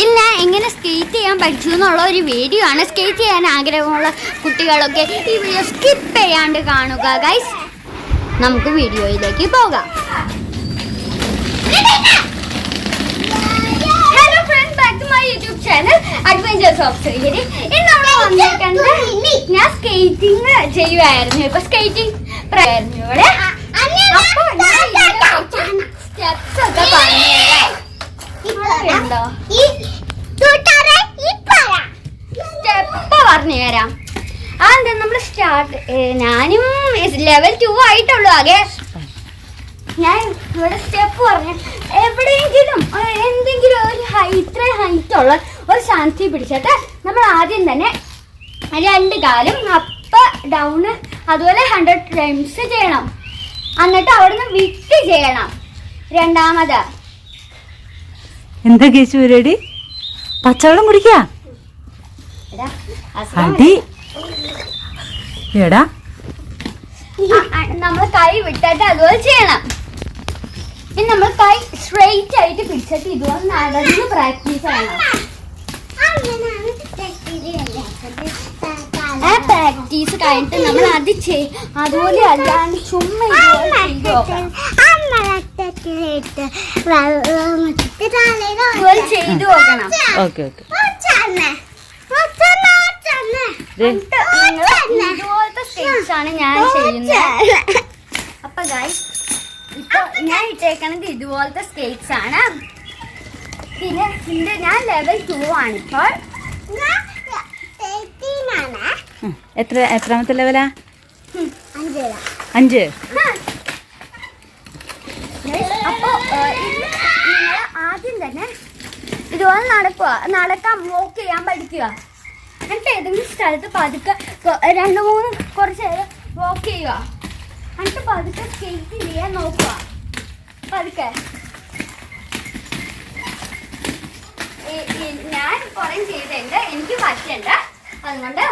ഇന്ന് എങ്ങനെ സ്കേറ്റ് ചെയ്യാൻ പഠിച്ചു എന്നുള്ള ഒരു വീഡിയോ ആണ് സ്കേറ്റ് ചെയ്യാൻ ആഗ്രഹമുള്ള കുട്ടികളൊക്കെ ഈ വീഡിയോ സ്കിപ്പ് ചെയ്യാണ്ട് കാണുക. ഗൈസ് നമുക്ക് വീഡിയോയിലേക്ക് പോകാം. Hello friends back to my YouTube channel adventures of Srihari ഇന്ന് നമ്മൾ ഞാൻ സ്കേറ്റിംഗ് ചെയ്യുമായിരുന്നു ഇപ്പൊ സ്കേറ്റിംഗ് ആയിരുന്നു ഇവിടെ അപ്പൊ സ്റ്റെപ്സ് ഒക്കെ പറഞ്ഞു സ്റ്റെപ്പ് പറഞ്ഞു തരാം? അതെന്താ നമ്മൾ സ്റ്റാർട്ട് ഞാനും ലെവൽ ടു ആയിട്ടുള്ളൂ ആകെ. ഞാൻ ഇവിടെ സ്റ്റെപ്പ് പറഞ്ഞു എവിടെയെങ്കിലും എന്തെങ്കിലും ഒരു ഹൈത്ര ഹൈറ്റ് ഉള്ള ഒരു ശാന്തി പിടിച്ചിട്ട് നമ്മൾ ആദ്യം തന്നെ രണ്ട് കാലും അപ്പ് ഡൗൺ അതുപോലെ ഹൺഡ്രഡ് ടൈംസ് ചെയ്യണം. എന്നിട്ട് അവിടുന്ന് വിട്ട് ചെയ്യണം. രണ്ടാമത് എന്താ കേശു പരിപാടി? പച്ചവെള്ളം കുടിക്കാ? അടി. എടാ. നമ്മൾ കൈ വിട്ടിട്ട് അതുപോലെ ചെയ്യണം. ഇനി നമ്മൾ കൈ സ്ട്രെയിറ്റ് ആയിട്ട് പിടിച്ചിട്ട് ഇതുപോലെ നടന്ന് പ്രാക്ടീസ് ചെയ്യണം. ആ പ്രാക്ടീസ് കഴിഞ്ഞിട്ട് നമ്മൾ അത് ചെയ് അതുപോലെ അല്ലാണ്ട് ചുമ്മാ ഓക്കെ ഓക്കെ. ഇതുപോലത്തെ സ്റ്റേജ് ആണ് ഞാൻ ചെയ്യുന്നത്. അപ്പൊ ഗൈസ് ഇപ്പൊ ഞാൻ ഇട്ടേക്കണത് ഇതുപോലത്തെ സ്റ്റേറ്റ്സ് ആണ്. പിന്നെ ഇതിന്റെ ഞാൻ ലെവൽ ടു ആണ് ഇപ്പോൾ എത്ര എത്രാമത്തെ ലെവലാ അഞ്ച് അപ്പൊ തന്നെ. ഇതുപോലെ നടക്കുക നടക്കാൻ വോക്ക് ചെയ്യാൻ പഠിക്കുക. എന്നിട്ട് ഏതെങ്കിലും സ്ഥലത്ത് പതുക്കെ രണ്ട് മൂന്ന് കുറച്ച് നേരം വോക്ക് ചെയ്യുക. എന്നിട്ട് പതുക്കെ സ്കേറ്റ് ചെയ്യാൻ നോക്കുക. പതുക്കെ. ഞാൻ കുറെ ചെയ്തിട്ടുണ്ട്. എനിക്ക് പറ്റണ്ട അതുകൊണ്ട്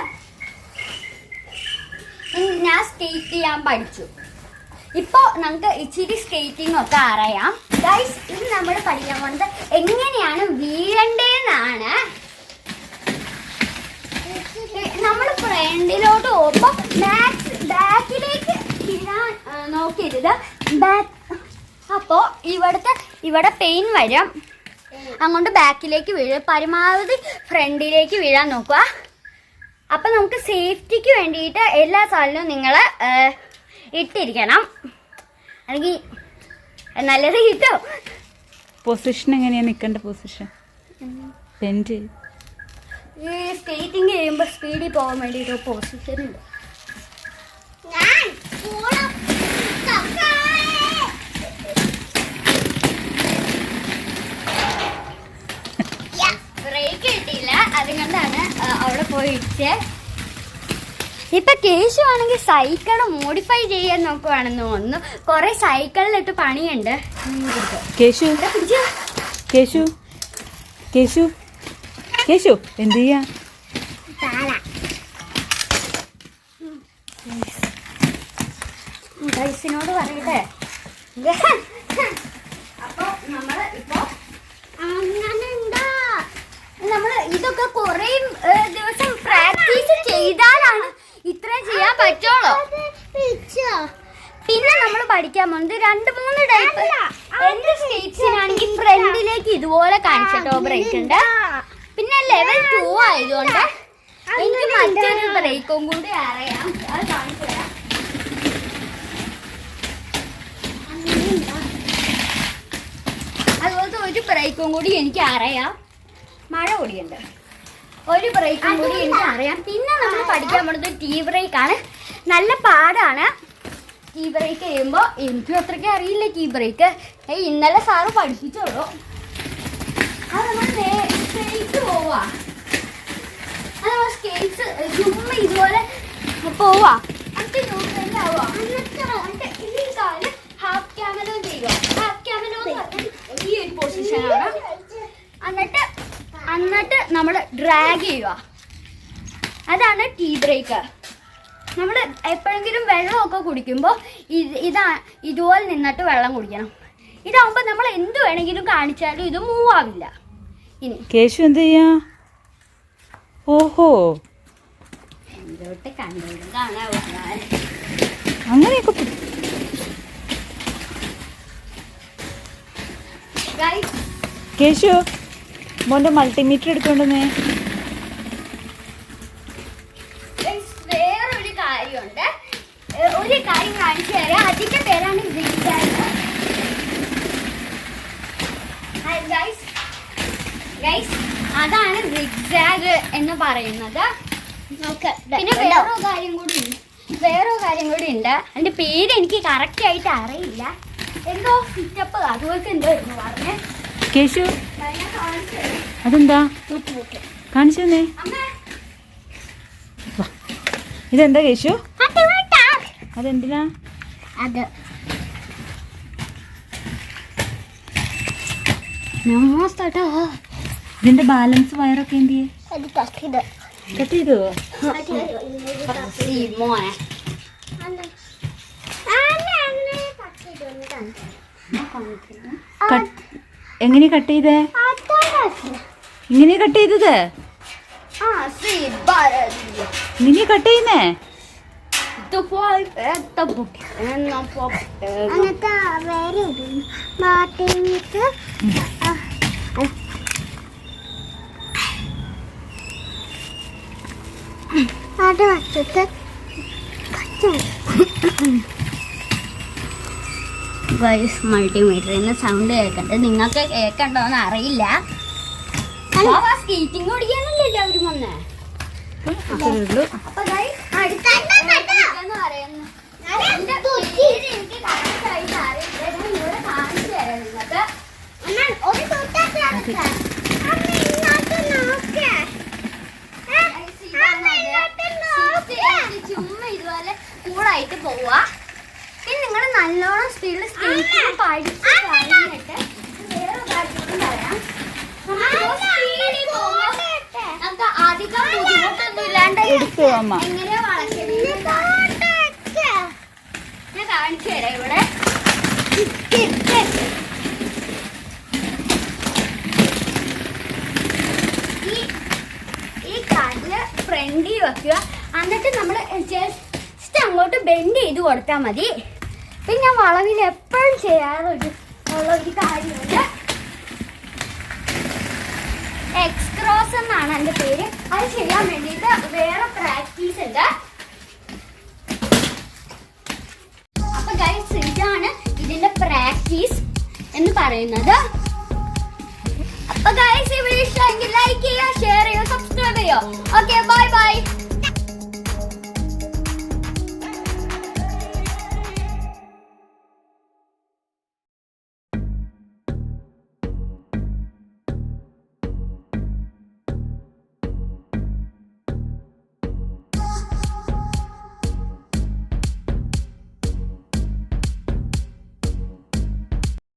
ഞാൻ സ്കേറ്റ് ചെയ്യാൻ പഠിച്ചു. ഇപ്പൊ നമുക്ക് ഇച്ചിരി സ്കേറ്റിംഗ് ഒക്കെ അറിയാം. ഗൈസ് ഇത് നമ്മൾ പഠിക്കാൻ പോകുന്നത് എങ്ങനെയാണ് വീഴണ്ടേന്നാണ്. നമ്മൾ ഫ്രണ്ടിലോട്ട് പോകുമ്പോ ബാക്ക് ബാക്കിലേക്ക് ആ, നോക്കരുത്. ബാക്ക് അപ്പോ ഇവിടുത്തെ ഇവിടെ പെയിൻ വരും. അങ്ങോട്ട് ബാക്കിലേക്ക് വീഴും പരമാവധി ഫ്രണ്ടിലേക്ക് വീഴാൻ നോക്കുക. അപ്പം നമുക്ക് സേഫ്റ്റിക്ക് വേണ്ടിയിട്ട് എല്ലാ സാധനവും നിങ്ങൾ ഇട്ടിരിക്കണം. അല്ലെങ്കിൽ നല്ലത് കിട്ടും. പൊസിഷൻ എങ്ങനെയാണ് നിൽക്കേണ്ട പൊസിഷൻ ഈ സ്കേറ്റിംഗ് ചെയ്യുമ്പോൾ സ്പീഡിൽ പോകാൻ വേണ്ടിയിട്ട് പൊസിഷൻ ഉണ്ട് ബ്രേക്ക് കിട്ടിയില്ല അതുകൊണ്ടാണ് അവിടെ പോയി ഇടിച്ചേ ഇപ്പൊ കേശു ആണെങ്കിൽ സൈക്കിൾ മോഡിഫൈ ചെയ്യാൻ നോക്കുവാണെന്ന് തോന്നുന്നു. കുറെ സൈക്കിളിലിട്ട് പണിയുണ്ട്. കേശു. കേശു. കേശു. കേശു എന്ത് ചെയ്യാ? ഗൈസിനോട് പറയട്ടെ അപ്പൊ നമ്മൾ ഇപ്പൊ അങ്ങനെയുണ്ടാ നമ്മൾ ഇതൊക്കെ കുറെ ദിവസം പ്രാക്ടീസ് ചെയ്താലാണ് ഇത്രയും ചെയ്യാൻ പറ്റുള്ളൂ പിന്നെ നമ്മൾ പഠിക്കാൻ പോകുന്നത് രണ്ട് മൂന്ന് ടൈപ്പ് എന്റെ സ്റ്റേറ്റ്സിനാണെങ്കിൽ ഫ്രണ്ടിലേക്ക് ഇതുപോലെ കാണിച്ചിട്ടോ ബ്രേക്ക് ഉണ്ട്. പിന്നെ ലെവൽ ടു ആയതുകൊണ്ട് എനിക്ക് മറ്റൊരു ബ്രേക്കും കൂടി അറിയാം. അത് കാണിച്ചു തരാം. അതുപോലത്തെ ഒരു ബ്രേക്കും കൂടി എനിക്ക് അറിയാം. മഴ കൂടിയുണ്ട്. ഒരു ബ്രേക്കും കൂടി എനിക്ക് അറിയാം. പിന്നെ നമ്മൾ പഠിക്കാൻ പോകുന്നത് ടീ ബ്രേക്കാണ് ആണ്. നല്ല പാടാണ്. ടീ ബ്രേക്ക് ചെയ്യുമ്പോൾ എനിക്കും അത്രയ്ക്ക് അറിയില്ല ടീ ബ്രേക്ക് ഇന്നലെ സാറ് പഠിപ്പിച്ചോളൂ. അത് നമ്മൾ സ്ട്രേറ്റ് പോവാ. അത് നമ്മൾ സ്കേറ്റ്സ് ചുമ്മാ ഇതുപോലെ പോവാ. എന്നിട്ട് പൊസിഷനാണ് എന്നിട്ട് എന്നിട്ട് നമ്മൾ ഡ്രാഗ് ചെയ്യുക അതാണ് ടീ ബ്രേക്ക് നമ്മൾ എപ്പോഴെങ്കിലും വെള്ളമൊക്കെ കുടിക്കുമ്പോൾ ഇത് ഇതാ ഇതുപോലെ നിന്നിട്ട് വെള്ളം കുടിക്കണം. ഇതാകുമ്പോൾ നമ്മൾ എന്ത് വേണമെങ്കിലും കാണിച്ചാലും ഇത് മൂവ് ആവില്ല. ഇനി. കേശു എന്ത് ചെയ്യാ? ഓഹോ. അങ്ങനെയൊക്കെ കേശു മോന്റെ മൾട്ടിമീറ്റർ എടുത്തോണ്ടെന്നേ ഗൈസ്, കാര്യമുണ്ട് ഒരു കാര്യം കാണിച്ചു തരാം. അതിന്റെ പേരാണ് അതാണ് റിഗ്സാഗ് എന്ന് പറയുന്നത്. പിന്നെ വേറൊരു കാര്യം കൂടി ഉണ്ട്. വേറൊരു കാര്യം കൂടി ഉണ്ട്. അതിന്റെ പേര് എനിക്ക് കറക്റ്റ് ആയിട്ട് അറിയില്ല. എന്തോ ഫിറ്റപ്പ് അതുപോലെ എന്തോ എന്ന് പറഞ്ഞേ. കേശു. അതെന്താ. കാണിച്ചു തന്നെ. അമ്മേ, ഇതെന്താ കേശു. അതെന്തിനാ? അത് ഇതിന്റെ ബാലൻസ് വയറൊക്കെ എന്ത് കട്ട് ചെയ്തോ. എങ്ങനെ കട്ട് ചെയ്തേ? ഇങ്ങനെ കട്ട് ചെയ്തത്? ആ ശ്രീ ഭാരതി ഇങ്ങനെ കട്ട് ചെയ്യുന്നേ? അത് വച്ചിട്ട് മൾട്ടിമീറ്ററിന് സൗണ്ട് കേൾക്കട്ടെ നിങ്ങൾക്ക് കേൾക്കണ്ടോന്ന് അറിയില്ല. സ്കീറ്റിംഗ് ഓടിക്കാനല്ലേ എല്ലാവരും വന്നേ? ഉള്ളൂ അത്. Sit ചെയ്ത് ചുമ്മാ ഇതുപോലെ കൂളായിട്ട് പോവാ പിന്നെ നിങ്ങൾ നല്ലോണം സ്പീഡിൽ സ്കേറ്റിംഗ് പഠിച്ച് കഴിഞ്ഞിട്ട് വേറെ കാര്യങ്ങളും പറയാം നമുക്ക് അധികം എടുത്തു അമ്മ. ഞാൻ കാണിച്ചു തരാം ഇവിടെ. ഈ- ഈ കാർഡിൽ ഫ്രണ്ടിൽ വെക്കുക. എന്നിട്ട് നമ്മൾ ജസ്റ്റ് അങ്ങോട്ട് ബെൻഡ് ചെയ്ത് കൊടുത്താൽ മതി. പിന്നെ വളവിൽ എപ്പോഴും ചെയ്യാറൊരു ഉള്ള ഒരു കാര്യമുണ്ട്. എക്സ്ക്രോസ് എന്നാണ് എന്റെ പേര്. അത് ചെയ്യാൻ വേണ്ടിയിട്ട് വേറെ പ്രാക്ടീസ് ഉണ്ട്. അപ്പൊ ഗൈസ് ഇതാണ് ഇതിന്റെ പ്രാക്ടീസ് എന്ന് പറയുന്നത്. അപ്പൊ ഗൈസ് ഈ വീഡിയോ ഇഷ്ടമെങ്കിൽ ലൈക്ക് ചെയ്യുക ഷെയർ ചെയ്യുക സബ്സ്ക്രൈബ് ചെയ്യുക. Okay bye bye